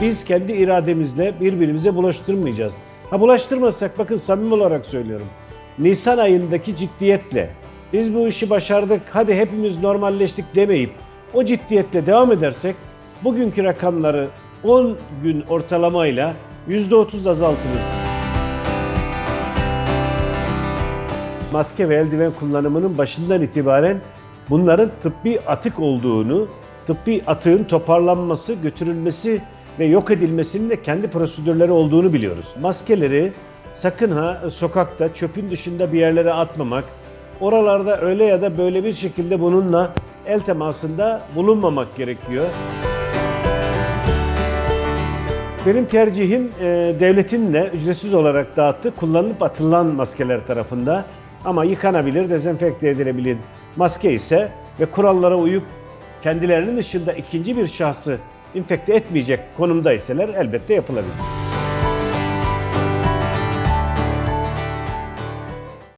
biz kendi irademizle birbirimize bulaştırmayacağız. Ha bulaştırmasak bakın samimi olarak söylüyorum. Nisan ayındaki ciddiyetle biz bu işi başardık hadi hepimiz normalleştik demeyip o ciddiyetle devam edersek bugünkü rakamları 10 gün ortalamayla %30 azaltırız. Maske ve eldiven kullanımının başından itibaren bunların tıbbi atık olduğunu, tıbbi atığın toparlanması, götürülmesi ve yok edilmesinin de kendi prosedürleri olduğunu biliyoruz. Maskeleri sakın ha sokakta, çöpün dışında bir yerlere atmamak, oralarda öyle ya da böyle bir şekilde bununla el temasında bulunmamak gerekiyor. Benim tercihim e, devletin de ücretsiz olarak dağıttığı kullanılıp atılan maskeler tarafında ama yıkanabilir, dezenfekte edilebilir maske ise ve kurallara uyup kendilerinin dışında ikinci bir şahsı infekte etmeyecek konumdayseler elbette yapılabilir.